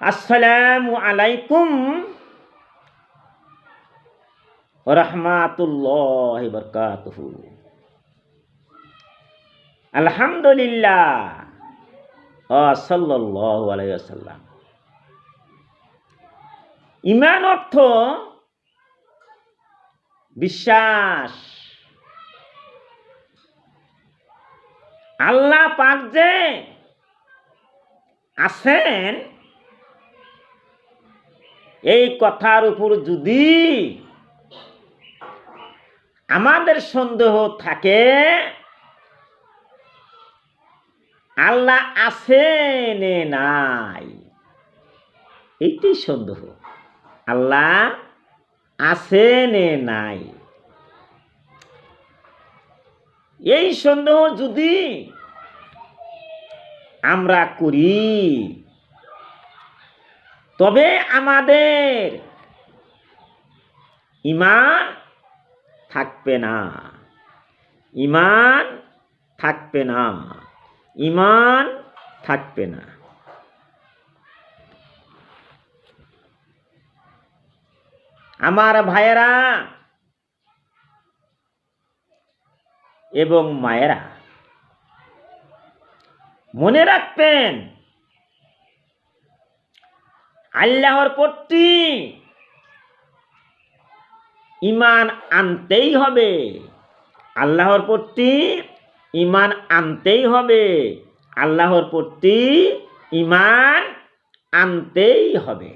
আসসালামু আলাইকুম রহমাতুল্লাহ বরকাতুহ। আলহামদুলিল্লাহ। আলাইসাল্লাম ইমান অর্থ বিশ্বাস। আল্লাহ পাক যে আছেন এই কথার উপর যদি আমাদের সন্দেহ থাকে, আল্লাহ আছেন নাই এইটি সন্দেহ। আল্লাহ আছেন নাই। এই সন্দেহ যদি আমরা করি তবে আমাদের ইমান থাকবে না। ইমান থাকবে না। ইমান থাকবে না। আমার ভাইয়েরা এবং মায়েরা, মনে রাখবেন আল্লাহর প্রতি ইমান আনতেই হবে। আল্লাহর প্রতি ইমান আনতেই হবে। আল্লাহর প্রতি ইমান আনতেই হবে।